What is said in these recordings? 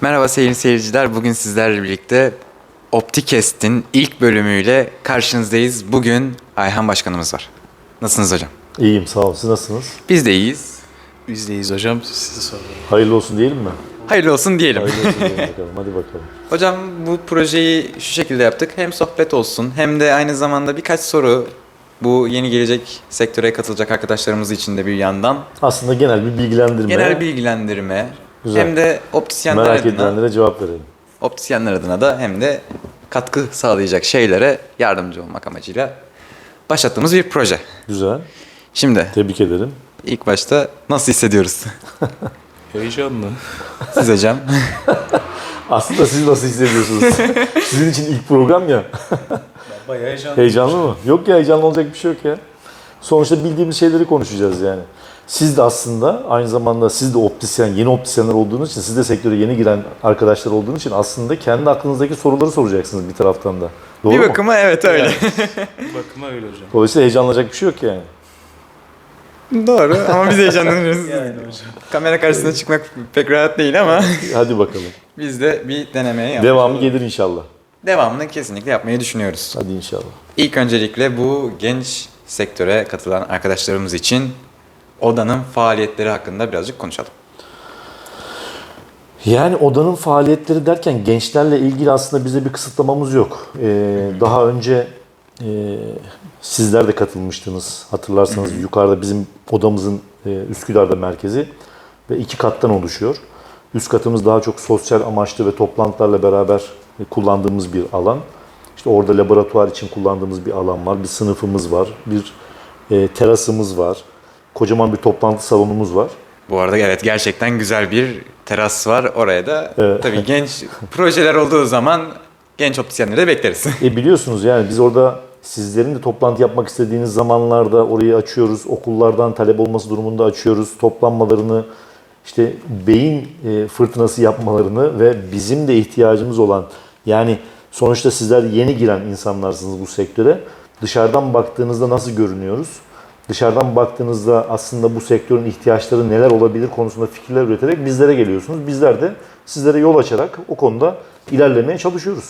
Merhaba sevgili seyirciler. Bugün sizlerle birlikte Optikest'in ilk bölümüyle karşınızdayız. Bugün Ayhan Başkanımız var. Nasılsınız hocam? İyiyim sağ olun. Siz nasılsınız? Biz de iyiyiz. Biz deyiz hocam. Sizi soralım. Hayırlı olsun diyelim mi? Hayırlı olsun diyelim. Hayırlı olsun diyelim bakalım. Hadi bakalım. Hocam bu projeyi şu şekilde yaptık. Hem sohbet olsun hem de aynı zamanda birkaç soru bu yeni gelecek sektöre katılacak arkadaşlarımız için de bir yandan Aslında genel bir bilgilendirme. genel bilgilendirme Güzel. hem de optisyenler Merak adına edilenlere cevap verelim. optisyenler adına da hem de katkı sağlayacak şeylere yardımcı olmak amacıyla başlattığımız bir proje. Güzel. Şimdi Tebrik ederim. ilk başta nasıl hissediyoruz? Heyecanlı. Siz hocam. Aslında siz nasıl hissediyorsunuz? Sizin için ilk program ya. Bayağı heyecanlı. Heyecanlı mı? Yok ya heyecanlı olacak bir şey yok ya. Sonuçta bildiğimiz şeyleri konuşacağız yani. Siz de aslında aynı zamanda siz de optisyen, yeni optisyenler olduğunuz için, siz de sektöre yeni giren arkadaşlar olduğunuz için aslında kendi aklınızdaki soruları soracaksınız bir taraftan da. Doğru bir mu? bakıma evet öyle. Bakıma öyle hocam. Dolayısıyla heyecanlanacak bir şey yok yani. Doğru ama biz heyecanlanıyoruz. Yani hocam. Kamera karşısına çıkmak pek rahat değil ama Hadi bakalım. biz de bir denemeye yaptık. Devamı gelir inşallah. Devamını kesinlikle yapmayı düşünüyoruz. Hadi inşallah. İlk öncelikle bu genç sektöre katılan arkadaşlarımız için odanın faaliyetleri hakkında birazcık konuşalım. Yani odanın faaliyetleri derken gençlerle ilgili aslında bize bir kısıtlamamız yok. Ee, daha önce e, sizler de katılmıştınız. Hatırlarsanız yukarıda bizim odamızın e, Üsküdar'da merkezi ve iki kattan oluşuyor. Üst katımız daha çok sosyal amaçlı ve toplantılarla beraber e, kullandığımız bir alan. İşte orada laboratuvar için kullandığımız bir alan var, bir sınıfımız var, bir e, terasımız var, kocaman bir toplantı salonumuz var. Bu arada evet gerçekten güzel bir teras var. Oraya da Evet. tabii genç projeler olduğu zaman genç optisyenleri de bekleriz. E biliyorsunuz yani biz orada sizlerin de toplantı yapmak istediğiniz zamanlarda orayı açıyoruz. Okullardan talep olması durumunda açıyoruz. Toplanmalarını işte beyin e, fırtınası yapmalarını ve bizim de ihtiyacımız olan yani sonuçta sizler yeni giren insanlarsınız bu sektöre. Dışarıdan baktığınızda nasıl görünüyoruz? Dışarıdan baktığınızda aslında bu sektörün ihtiyaçları neler olabilir konusunda fikirler üreterek bizlere geliyorsunuz. Bizler de sizlere yol açarak o konuda ilerlemeye çalışıyoruz.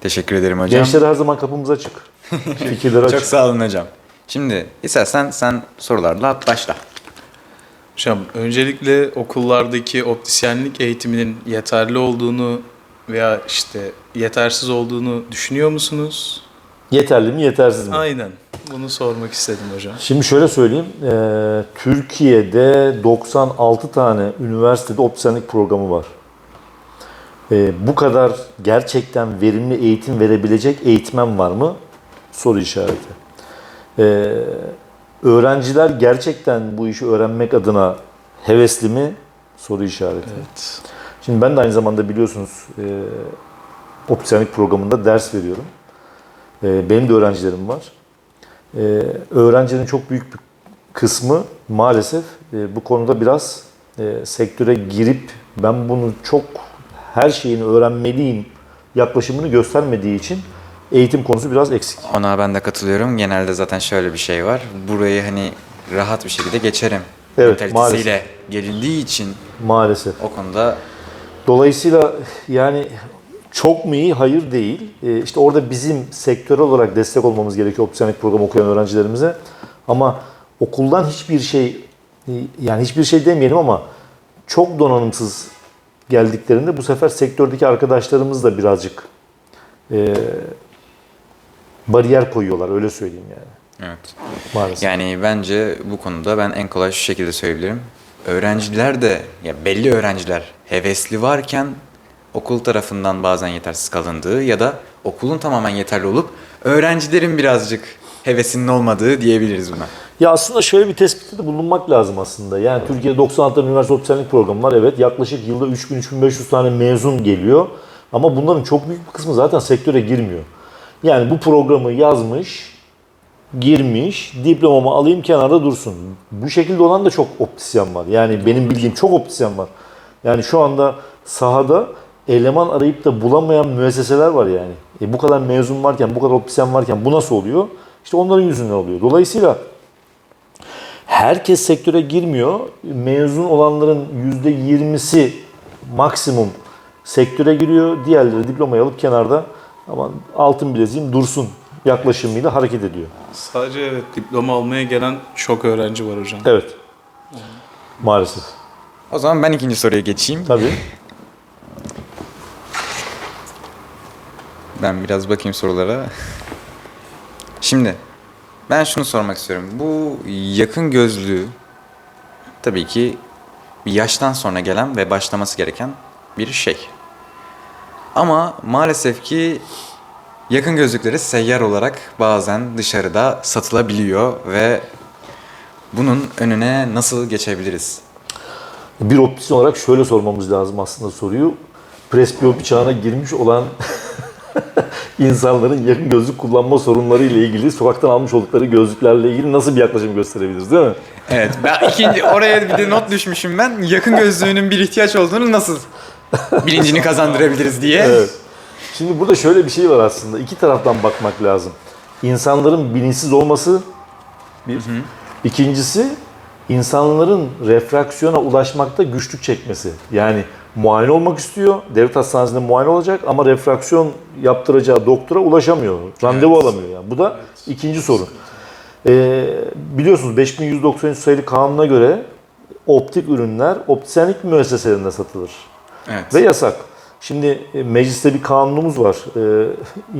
Teşekkür ederim hocam. Gençlere her zaman kapımız açık. Fikirler Çok açık. sağ olun hocam. Şimdi istersen sen sorularla başla. Hocam öncelikle okullardaki optisyenlik eğitiminin yeterli olduğunu veya işte yetersiz olduğunu düşünüyor musunuz? Yeterli mi yetersiz mi? Aynen. Bunu sormak istedim hocam. Şimdi şöyle söyleyeyim. Ee, Türkiye'de 96 tane üniversitede opsiyonlik programı var. Ee, bu kadar gerçekten verimli eğitim verebilecek eğitmen var mı? Soru işareti. Ee, öğrenciler gerçekten bu işi öğrenmek adına hevesli mi? Soru işareti. Evet. Şimdi ben de aynı zamanda biliyorsunuz e, opsiyonlik programında ders veriyorum. E, benim de öğrencilerim var. E, öğrencilerin çok büyük bir kısmı maalesef e, bu konuda biraz e, sektöre girip ben bunu çok her şeyini öğrenmeliyim yaklaşımını göstermediği için eğitim konusu biraz eksik. Ona ben de katılıyorum. Genelde zaten şöyle bir şey var. Burayı hani rahat bir şekilde geçerim. Evet, mentalitesiyle gelindiği için Maalesef. o konuda Dolayısıyla yani çok mu iyi? Hayır değil. Ee, işte orada bizim sektörel olarak destek olmamız gerekiyor opsiyonlik program okuyan öğrencilerimize. Ama okuldan hiçbir şey yani hiçbir şey demeyelim ama çok donanımsız geldiklerinde bu sefer sektördeki arkadaşlarımız da birazcık e, bariyer koyuyorlar öyle söyleyeyim yani evet. maalesef. Yani bence bu konuda ben en kolay şu şekilde söyleyebilirim. Öğrenciler de ya belli öğrenciler hevesli varken okul tarafından bazen yetersiz kalındığı ya da okulun tamamen yeterli olup öğrencilerin birazcık hevesinin olmadığı diyebiliriz buna. Ya aslında şöyle bir tespitte de bulunmak lazım aslında. Yani Türkiye'de 96 tane üniversite opsiyonlik programı var. Evet yaklaşık yılda 3000-3500 tane mezun geliyor. Ama bunların çok büyük bir kısmı zaten sektöre girmiyor. Yani bu programı yazmış, girmiş, diplomamı alayım kenarda dursun. Bu şekilde olan da çok optisyen var. Yani benim bildiğim çok optisyen var. Yani şu anda sahada eleman arayıp da bulamayan müesseseler var yani. E bu kadar mezun varken, bu kadar optisyen varken bu nasıl oluyor? İşte onların yüzünden oluyor. Dolayısıyla herkes sektöre girmiyor. Mezun olanların %20'si maksimum sektöre giriyor. Diğerleri diplomayı alıp kenarda ama altın bileziğim dursun yaklaşımıyla hareket ediyor. Sadece evet diploma almaya gelen çok öğrenci var hocam. Evet. Maalesef. O zaman ben ikinci soruya geçeyim. Tabii. Ben biraz bakayım sorulara. Şimdi ben şunu sormak istiyorum. Bu yakın gözlüğü tabii ki yaştan sonra gelen ve başlaması gereken bir şey. Ama maalesef ki yakın gözlükleri seyyar olarak bazen dışarıda satılabiliyor ve bunun önüne nasıl geçebiliriz? Bir optisyen olarak şöyle sormamız lazım aslında soruyu. Presbiyopi çağına girmiş olan insanların yakın gözlük kullanma sorunları ile ilgili sokaktan almış oldukları gözlüklerle ilgili nasıl bir yaklaşım gösterebiliriz değil mi? Evet, ben ikinci oraya bir de not düşmüşüm ben. Yakın gözlüğünün bir ihtiyaç olduğunu nasıl bilincini kazandırabiliriz diye. Evet. Şimdi burada şöyle bir şey var aslında. İki taraftan bakmak lazım. İnsanların bilinçsiz olması bir. İkincisi insanların refraksiyona ulaşmakta güçlük çekmesi. Yani muayene olmak istiyor. Devlet hastanesinde muayene olacak ama refraksiyon yaptıracağı doktora ulaşamıyor. Randevu Evet. alamıyor. Yani. Bu da ikinci sorun. Ee, biliyorsunuz 5193 sayılı kanuna göre optik ürünler optisyenlik müesseselerinde satılır Evet. ve yasak. Şimdi e, mecliste bir kanunumuz var. Ee,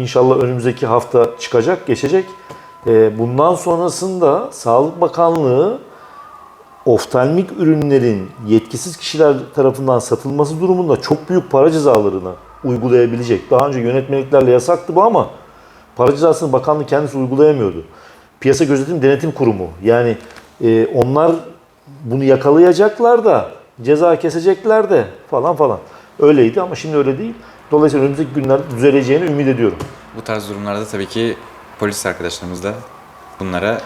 inşallah önümüzdeki hafta çıkacak, geçecek. Ee, bundan sonrasında Sağlık Bakanlığı oftalmik ürünlerin yetkisiz kişiler tarafından satılması durumunda çok büyük para cezalarını uygulayabilecek. Daha önce yönetmeliklerle yasaktı bu ama para cezasını bakanlık kendisi uygulayamıyordu. Piyasa Gözetim Denetim Kurumu yani e, onlar bunu yakalayacaklar da ceza kesecekler de falan falan. Öyleydi ama şimdi öyle değil. Dolayısıyla önümüzdeki günlerde düzeleceğini ümit ediyorum. Bu tarz durumlarda tabii ki polis arkadaşlarımız da bunlara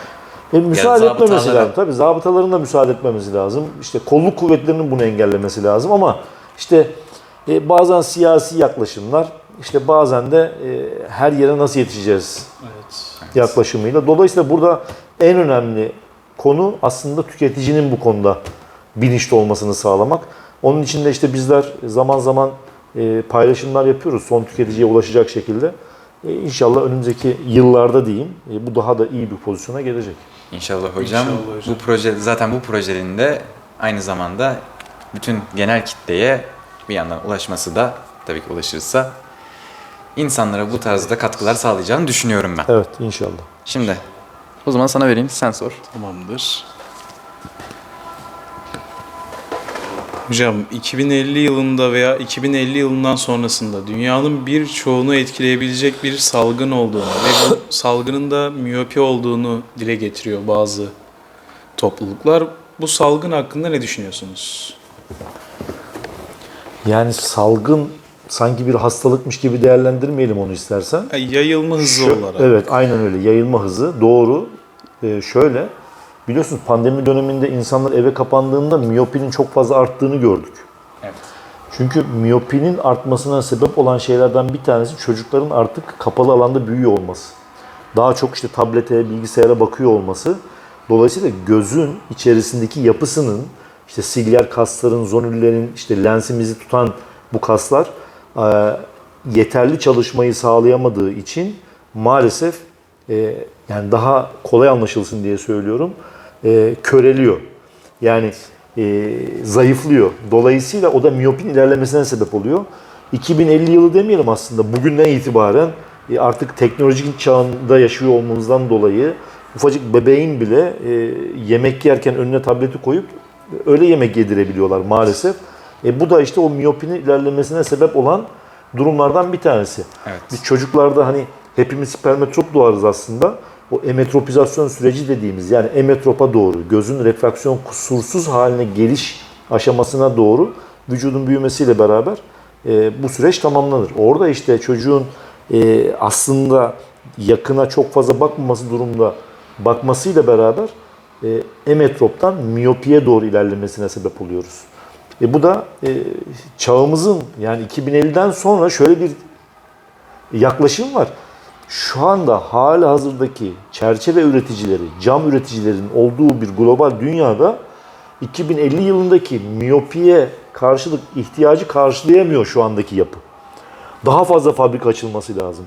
E, müsaade Ya etmemesi lazım. Tabii zabıtaların da müsaade etmemesi lazım. İşte kolluk kuvvetlerinin bunu engellemesi lazım ama işte e, bazen siyasi yaklaşımlar, işte bazen de e, her yere nasıl yetişeceğiz Evet. yaklaşımıyla. Dolayısıyla burada en önemli konu aslında tüketicinin bu konuda bilinçli olmasını sağlamak. Onun için de işte bizler zaman zaman e, paylaşımlar yapıyoruz son tüketiciye ulaşacak şekilde. E, İnşallah önümüzdeki yıllarda diyeyim e, bu daha da iyi bir pozisyona gelecek. İnşallah hocam, İnşallah hocam. bu proje zaten bu projenin de aynı zamanda bütün genel kitleye bir yandan ulaşması da tabii ki ulaşırsa insanlara bu tarzda katkılar sağlayacağını düşünüyorum ben. Evet inşallah. Şimdi o zaman sana vereyim sen sor. Tamamdır. Hocam 2050 yılında veya 2050 yılından sonrasında dünyanın birçoğunu etkileyebilecek bir salgın olduğunu ve bu salgının da miyopi olduğunu dile getiriyor bazı topluluklar. Bu salgın hakkında ne düşünüyorsunuz? Yani salgın sanki bir hastalıkmış gibi değerlendirmeyelim onu istersen. Ya Yayılma hızı Şu- olarak. Evet aynen öyle yayılma hızı doğru. Ee, şöyle biliyorsunuz pandemi döneminde insanlar eve kapandığında miyopinin çok fazla arttığını gördük. Evet. Çünkü miyopinin artmasına sebep olan şeylerden bir tanesi çocukların artık kapalı alanda büyüyor olması. Daha çok işte tablete, bilgisayara bakıyor olması. Dolayısıyla gözün içerisindeki yapısının işte silyer kasların, zonüllerin, işte lensimizi tutan bu kaslar e, yeterli çalışmayı sağlayamadığı için maalesef e, yani daha kolay anlaşılsın diye söylüyorum e, köreliyor. Yani e, zayıflıyor. Dolayısıyla o da miyopin ilerlemesine sebep oluyor. 2050 yılı demeyelim aslında. Bugünden itibaren e, artık teknolojik çağında yaşıyor olmamızdan dolayı ufacık bebeğin bile e, yemek yerken önüne tableti koyup öyle yemek yedirebiliyorlar maalesef. E, bu da işte o miyopinin ilerlemesine sebep olan durumlardan bir tanesi. Evet. Biz çocuklarda hani hepimiz spermetrop doğarız aslında. O emetropizasyon süreci dediğimiz yani emetropa doğru gözün refraksiyon kusursuz haline geliş aşamasına doğru vücudun büyümesiyle beraber e, bu süreç tamamlanır. Orada işte çocuğun e, aslında yakına çok fazla bakmaması durumda bakmasıyla beraber e, emetroptan miyopiye doğru ilerlemesine sebep oluyoruz. E, bu da e, çağımızın yani 2050'den sonra şöyle bir yaklaşım var. Şu anda hali hazırdaki çerçeve üreticileri, cam üreticilerin olduğu bir global dünyada 2050 yılındaki miyopiye karşılık ihtiyacı karşılayamıyor şu andaki yapı. Daha fazla fabrika açılması lazım.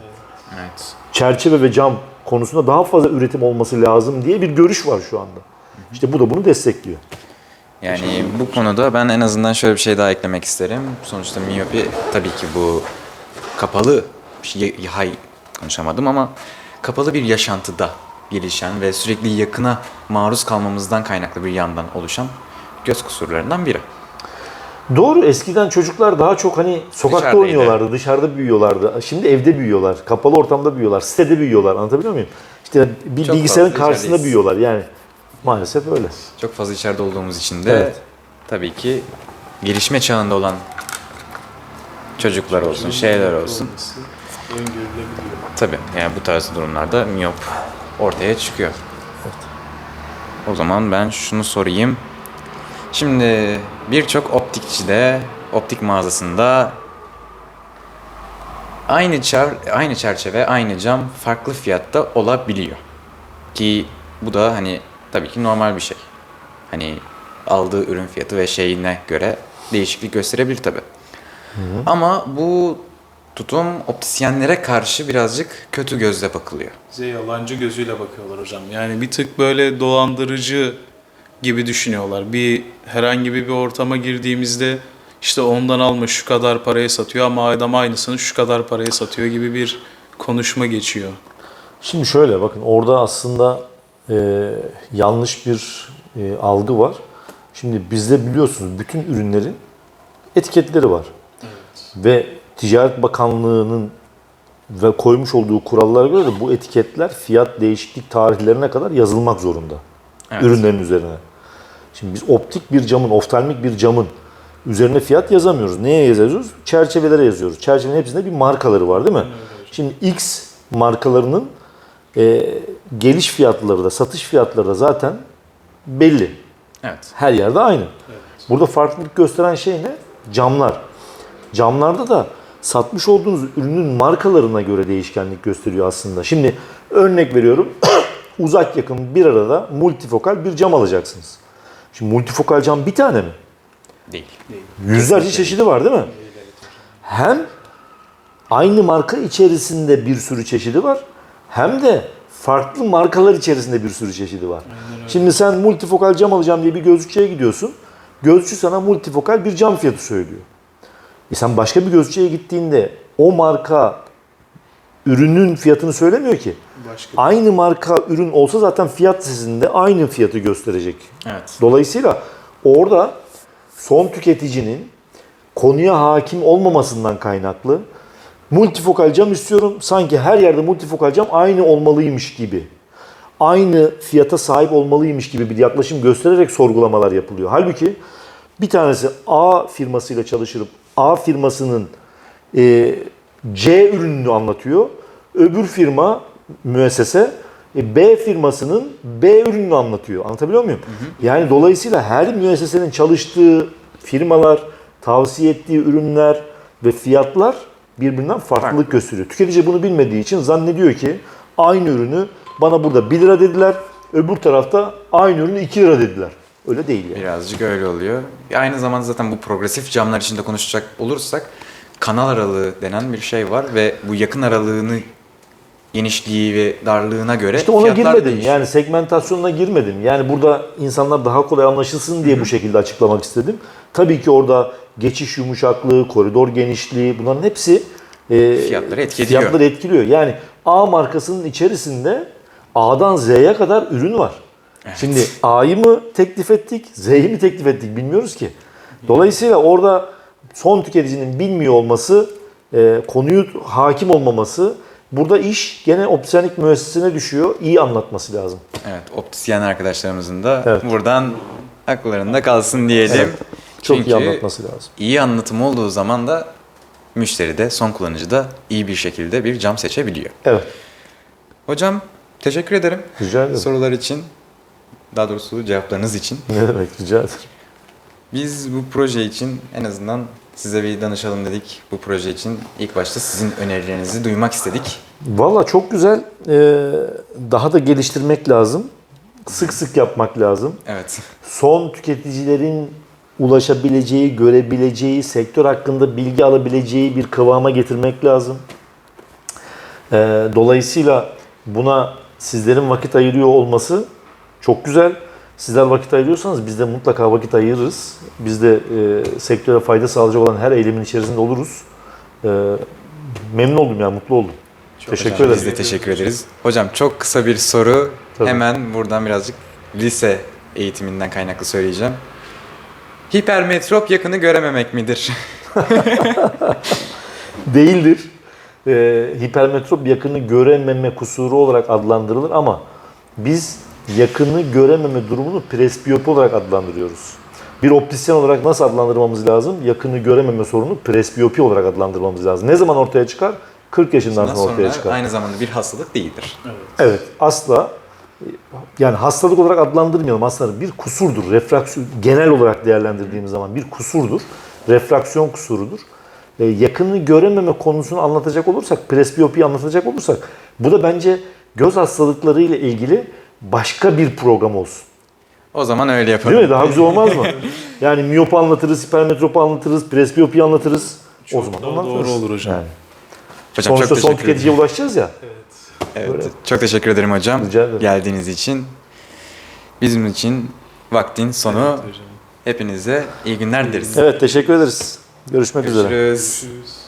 Evet. Çerçeve ve cam konusunda daha fazla üretim olması lazım diye bir görüş var şu anda. İşte bu da bunu destekliyor. Yani bu konuda ben en azından şöyle bir şey daha eklemek isterim. Sonuçta miyopi tabii ki bu kapalı, şey- hay konuşamadım ama kapalı bir yaşantıda gelişen ve sürekli yakına maruz kalmamızdan kaynaklı bir yandan oluşan göz kusurlarından biri. Doğru eskiden çocuklar daha çok hani sokakta Dışarıdaydı. oynuyorlardı, dışarıda büyüyorlardı. Şimdi evde büyüyorlar, kapalı ortamda büyüyorlar, sitede büyüyorlar. Anlatabiliyor muyum? İşte bir Çok bilgisayarın karşısında içerideyiz. büyüyorlar. Yani maalesef öyle. Çok fazla içeride olduğumuz için de Evet. tabii ki gelişme çağında olan çocuklar olsun, şeyler olsun. Öngörülebiliyor. Tabii yani bu tarz durumlarda miyop ortaya çıkıyor. O zaman ben şunu sorayım. Şimdi birçok optikçide, optik mağazasında aynı çer aynı çerçeve, aynı cam farklı fiyatta olabiliyor. Ki bu da hani tabii ki normal bir şey. Hani aldığı ürün fiyatı ve şeyine göre değişiklik gösterebilir tabii. Ama bu tutum optisyenlere karşı birazcık kötü gözle bakılıyor. Bize yalancı gözüyle bakıyorlar hocam. Yani bir tık böyle dolandırıcı gibi düşünüyorlar. Bir herhangi bir ortama girdiğimizde işte ondan almış şu kadar paraya satıyor ama adam aynısını şu kadar paraya satıyor gibi bir konuşma geçiyor. Şimdi şöyle bakın orada aslında e, yanlış bir e, algı var. Şimdi bizde biliyorsunuz bütün ürünlerin etiketleri var. Ve Ticaret Bakanlığı'nın ve koymuş olduğu kurallara göre de bu etiketler fiyat değişiklik tarihlerine kadar yazılmak zorunda. Evet. Ürünlerin üzerine. Şimdi biz optik bir camın, oftalmik bir camın üzerine fiyat yazamıyoruz. Neye yazıyoruz? Çerçevelere yazıyoruz. Çerçevenin hepsinde bir markaları var değil mi? Şimdi X markalarının e, geliş fiyatları da, satış fiyatları da zaten belli. Evet. Her yerde aynı. Burada farklılık gösteren şey ne? Camlar. Camlarda da satmış olduğunuz ürünün markalarına göre değişkenlik gösteriyor aslında. Şimdi örnek veriyorum. uzak yakın bir arada multifokal bir cam alacaksınız. Şimdi multifokal cam bir tane mi? Değil. Yüzlerce çeşidi var değil mi? Hem aynı marka içerisinde bir sürü çeşidi var hem de farklı markalar içerisinde bir sürü çeşidi var. Şimdi sen multifokal cam alacağım diye bir gözlükçüye gidiyorsun. Gözlükçü sana multifokal bir cam fiyatı söylüyor. E sen başka bir gözlükçüye gittiğinde o marka ürünün fiyatını söylemiyor ki. Başka Aynı marka ürün olsa zaten fiyat listesinde aynı fiyatı gösterecek. Evet. Dolayısıyla orada son tüketicinin konuya hakim olmamasından kaynaklı multifokal cam istiyorum. Sanki her yerde multifokal cam aynı olmalıymış gibi. Aynı fiyata sahip olmalıymış gibi bir yaklaşım göstererek sorgulamalar yapılıyor. Halbuki bir tanesi A firmasıyla çalışırıp A firmasının e, C ürününü anlatıyor. Öbür firma müessese e, B firmasının B ürününü anlatıyor. Anlatabiliyor muyum? Yani dolayısıyla her müessesenin çalıştığı firmalar, tavsiye ettiği ürünler ve fiyatlar birbirinden farklılık gösteriyor. Tüketici bunu bilmediği için zannediyor ki aynı ürünü bana burada 1 lira dediler, öbür tarafta aynı ürünü 2 lira dediler. Öyle değil yani. Birazcık öyle oluyor. Aynı zamanda zaten bu progresif camlar içinde konuşacak olursak kanal aralığı denen bir şey var ve bu yakın aralığını genişliği ve darlığına göre İşte ona girmedim. değişiyor. Yani segmentasyonuna girmedim. Yani burada insanlar daha kolay anlaşılsın diye bu şekilde açıklamak istedim. Tabii ki orada geçiş yumuşaklığı, koridor genişliği bunların hepsi e, Fiyatları etkiliyor. Fiyatları etkiliyor. Yani A markasının içerisinde A'dan Z'ye kadar ürün var. Şimdi A'yı mı teklif ettik, Z'yi mi teklif ettik bilmiyoruz ki. Dolayısıyla orada son tüketicinin bilmiyor olması, e, konuyu hakim olmaması burada iş gene opsiyonlik müessesesine düşüyor. İyi anlatması lazım. Evet, optisyen arkadaşlarımızın da Evet. buradan akıllarında kalsın diyelim. Evet. Çok Çünkü iyi anlatması lazım. iyi anlatım olduğu zaman da müşteri de, son kullanıcı da iyi bir şekilde bir cam seçebiliyor. Evet. Hocam teşekkür ederim Rica ederim. sorular için. Daha doğrusu cevaplarınız için. Ne demek rica ederim. Biz bu proje için en azından size bir danışalım dedik. Bu proje için ilk başta sizin önerilerinizi duymak istedik. Valla çok güzel. Ee, daha da geliştirmek lazım. Sık sık yapmak lazım. Evet. Son tüketicilerin ulaşabileceği, görebileceği, sektör hakkında bilgi alabileceği bir kıvama getirmek lazım. Ee, dolayısıyla buna sizlerin vakit ayırıyor olması çok güzel. Sizler vakit ayırıyorsanız biz de mutlaka vakit ayırırız. Biz de e, sektöre fayda sağlayacak olan her eylemin içerisinde oluruz. E, memnun oldum ya, mutlu oldum. teşekkür Hocam, ederim. Biz de teşekkür ederiz. Hocam çok kısa bir soru. Tabii. Hemen buradan birazcık lise eğitiminden kaynaklı söyleyeceğim. Hipermetrop yakını görememek midir? değildir. Ee, hipermetrop yakını görememe kusuru olarak adlandırılır ama biz yakını görememe durumunu presbiyopi olarak adlandırıyoruz. Bir optisyen olarak nasıl adlandırmamız lazım? Yakını görememe sorunu presbiyopi olarak adlandırmamız lazım. Ne zaman ortaya çıkar? 40 yaşından Ondan sonra ortaya sonra çıkar. aynı zamanda bir hastalık değildir. Evet, asla yani hastalık olarak adlandırmayalım aslında bir kusurdur. Refraksiyon genel olarak değerlendirdiğimiz zaman bir kusurdur. Refraksiyon kusurudur. Ee, yakını görememe konusunu anlatacak olursak, presbiyopiyi anlatacak olursak bu da bence göz hastalıkları ile ilgili başka bir program olsun. O zaman öyle yapalım. Değil mi? Daha güzel olmaz mı? Yani miyopu anlatırız, hipermetropu anlatırız, presbiyopiyi anlatırız. o Çok zaman daha anlatırız. doğru olur hocam. Yani. Hocam Sonuçta çok son teşekkür ederim. tüketiciye ulaşacağız ya. Evet, Böyle. çok teşekkür ederim hocam. Rica ederim. Geldiğiniz için. Bizim için vaktin sonu. Evet hocam. Hepinize iyi günler dileriz. Evet, teşekkür ederiz. Görüşmek üzere. Görüşürüz. Görüşürüz.